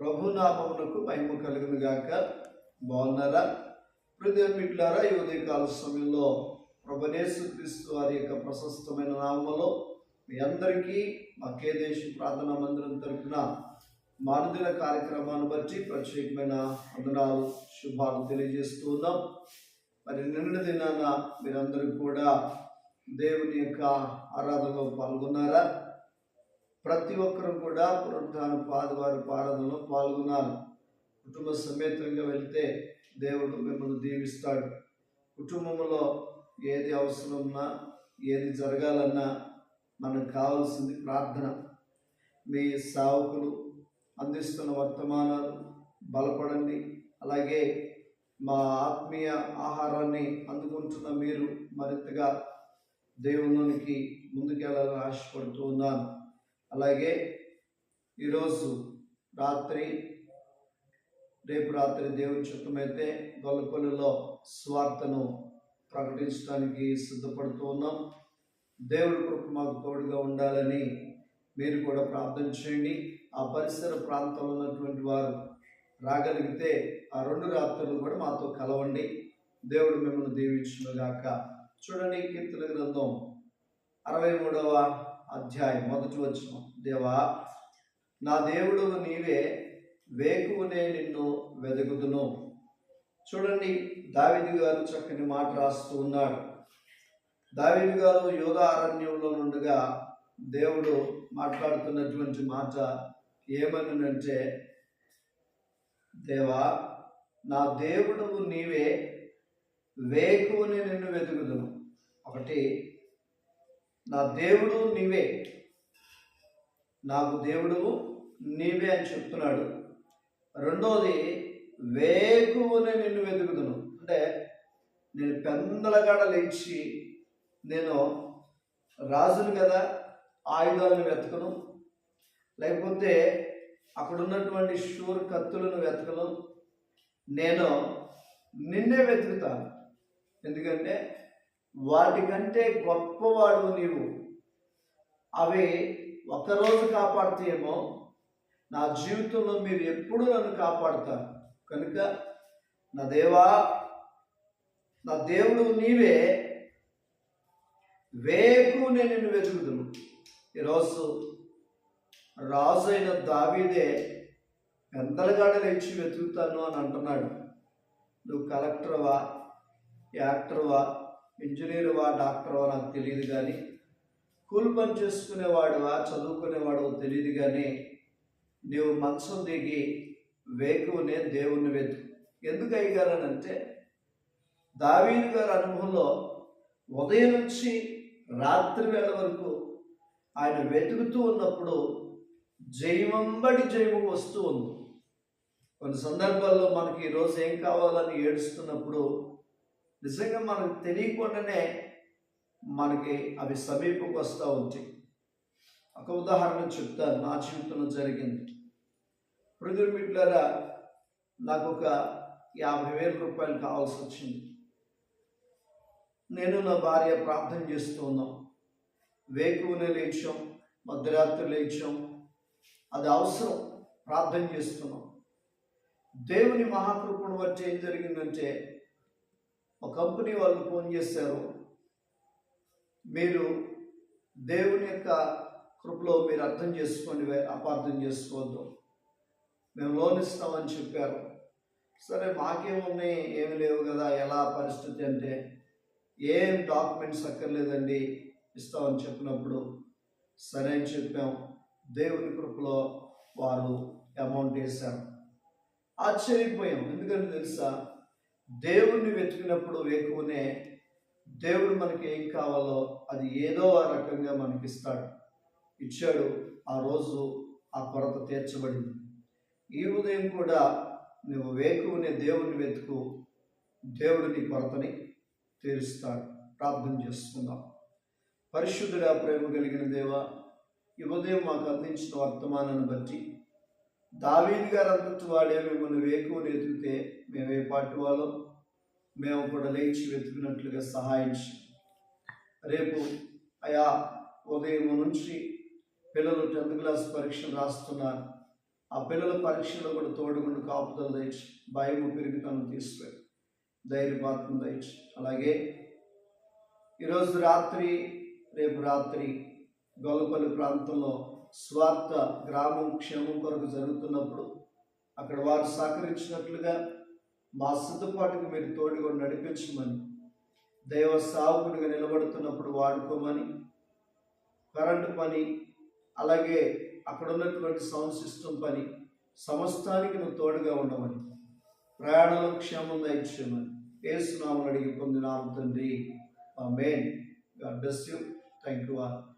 ప్రభునామమునకు మహిమ కలుగును గాక. బాగున్నారా? హృదయ మిట్లారా ఈ ఉదయకాల సమయంలో ప్రభనేసు క్రీస్తు వారి యొక్క ప్రశస్తమైన నామములో మీ అందరికీ మా కేదేశ ప్రార్థనా మందిరం తరఫున మానదిన కార్యక్రమాన్ని బట్టి ప్రత్యేకమైన వందనాలు శుభాలు తెలియజేస్తూ ఉన్నాం. మరి నిన్న దినాన మీరందరూ కూడా దేవుని యొక్క ఆరాధనలో పాల్గొన్నారా? ప్రతి ఒక్కరూ కూడా పునరుద్ధాన పాదవారి ఆరాధనలో పాల్గొన్నారు కుటుంబ సమేతంగా వెళ్తే దేవుడు మిమ్మల్ని దీవిస్తాడు. కుటుంబంలో ఏది అవసరమున్నా ఏది జరగాలన్నా మనకు కావాల్సింది ప్రార్థన. మీ సావకులు అందిస్తున్న వర్తమానాలు బలపడండి. అలాగే మా ఆత్మీయ ఆహారాన్ని అందుకుంటున్న మీరు మరింతగా దేవునికి ముందుకెళ్ళాలని ఆశపడుతూ ఉన్నాను. అలాగే ఈరోజు రాత్రి రేపు రాత్రి దేవుని చిత్తమైతే గొల్లపల్లిలో స్వార్థను ప్రకటించడానికి సిద్ధపడుతూ ఉన్నాం. దేవుడి కృప మాకు తోడుగా ఉండాలని మీరు కూడా ప్రార్థన చేయండి. ఆ పరిసర ప్రాంతంలో ఉన్నటువంటి వారు రాగలిగితే ఆ రెండు రాత్రులు కూడా మాతో కలవండి. దేవుడు మిమ్మల్ని దీవించునుగాక. చూడండి కీర్తన గ్రంథం అరవై మూడవ అధ్యాయం మొదటి వచ్చిన దేవా నా దేవుడు నీవే వేకువనే నిన్ను వెదకుదును. చూడండి దావిది గారు చక్కని మాట రాస్తూ ఉన్నాడు. దావిది గారు యోగా అరణ్యంలో నుండిగా దేవుడు మాట్లాడుతున్నటువంటి మాట ఏమనంటే దేవా నా దేవుడు నీవే వేకువని నిన్ను వెతుకుదును ఒకటి నా దేవుడు నీవే. నాకు దేవుడు నీవే అని చెప్తున్నాడు. రెండోది వేకువనే నిన్ను వెతుకుతును అంటే నేను పెందలగాడ లేచి నేను రాజును కదా ఆయుధాలను వెతకను. లేకపోతే అక్కడ ఉన్నటువంటి షూర్ కత్తులను వెతకను. నేను నిన్నే వెతుకుతాను. ఎందుకంటే వాటికంటే గొప్పవాడు నీవు. అవి ఒకరోజు కాపాడుతాయేమో నా జీవితంలో మీరు ఎప్పుడు నన్ను కాపాడుతారు. కనుక నా దేవా నా దేవుడు నీవే. వేకు నేను నిన్ను వెతుకుదును. ఈరోజు రాజు అయిన దావీదే పెద్దలగాడ లేచి వెతుకుతాను అని అంటున్నాడు. నువ్వు కలెక్టర్వా యాక్టర్వా? ఇంజనీరువా డాక్టర్వా నాకు తెలియదు కానీ కూలి పని చేసుకునేవాడువా చదువుకునేవాడు తెలియదు కానీ నీవు మంచం దిగి వేకువనే దేవుణ్ణి వెతు ఎందుకు అయ్యారనంటే దావీదు గారి అనుభవంలో ఉదయం నుంచి రాత్రి వేళ వరకు ఆయన వెతుకుతూ ఉన్నప్పుడు జయమంబడి జయము వస్తూ ఉంది. కొన్ని సందర్భాల్లో మనకి ఈరోజు ఏం కావాలని ఏడుస్తున్నప్పుడు నిజంగా మనకు తెలియకుండానే మనకి అవి సమీపకు వస్తూ ఉంటాయి. ఒక ఉదాహరణ చెప్తాను. నా జీవితంలో జరిగింది. ప్రతి మిట్లరా నాకు ఒక యాభై వేల రూపాయలు కావాల్సి వచ్చింది. నేను నా భార్య ప్రార్థన చేస్తూ ఉన్నాం. వేకువనే లేచాం మధ్యరాత్రి లేచాం. అది అవసరం. ప్రార్థన చేస్తున్నాం. దేవుని మహాకృపను బట్టి ఏం జరిగిందంటే ఒక కంపెనీ వాళ్ళు ఫోన్ చేశారు. మీరు దేవుని యొక్క కృపలో మీరు అర్థం చేసుకోండి అపార్థం చేసుకోవద్దు. మేము లోన్ ఇస్తామని చెప్పారు. సరే మాకేమున్నాయి? ఏమి లేవు కదా ఎలా పరిస్థితి అంటే ఏం డాక్యుమెంట్స్ అక్కర్లేదండి ఇస్తామని చెప్పినప్పుడు సరే అని చెప్పాం. దేవుని కృపలో వారు అమౌంట్ వేశారు. ఆశ్చర్యపోయాం. ఎందుకంటే తెలుసా దేవుణ్ణి వెతికినప్పుడు వేకువనే దేవుడు మనకి ఏం కావాలో అది ఏదో ఆ రకంగా మనకి ఇస్తాడు ఇచ్చాడు ఆ రోజు ఆ కొరత తీర్చబడింది. ఈ ఉదయం కూడా నువ్వు వేకువనే దేవుణ్ణి వెతుకు దేవుడు నీ కొరతని తీరుస్తాడు. ప్రార్థన చేసుకుందాం పరిశుద్ధుడా ప్రేమ కలిగిన దేవ ఈ ఉదయం మాకు అందించిన వర్తమానాన్ని బట్టి దావీని గారు అంతటి వాడే మిమ్మల్ని వేకువని ఎదిగితే మేము ఏ వాళ్ళం? మేము కూడా లేచి వెతికినట్లుగా సహాయించి రేపు అయా ఉదయం నుంచి పిల్లలు టెన్త్ క్లాస్ పరీక్షలు రాస్తున్నారు. ఆ పిల్లల పరీక్షలో కూడా తోడుగుండు కాపుదలు దయచి భయము పెరుగుతాను తీసుకువెళ్ళి ధైర్యపాత్రం దయచి అలాగే ఈరోజు రాత్రి రేపు రాత్రి గొల్లపల్లి ప్రాంతంలో స్వార్థ గ్రామం క్షేమం కొరకు జరుగుతున్నప్పుడు అక్కడ వారు సహకరించినట్లుగా మా సిద్ధపాటుకు మీరు తోడుగా నడిపించమని దైవ సావుకుడిగా నిలబడుతున్నప్పుడు వాడుకోమని కరెంటు పని అలాగే అక్కడ ఉన్నటువంటి సౌండ్ సిస్టమ్ పని సమస్తానికి నువ్వు తోడుగా ఉండమని ప్రయాణంలో క్షేమం దయచేయమని ఏసునామని అడిగి పొందినాము తండ్రి. May God bless you. Thank you all.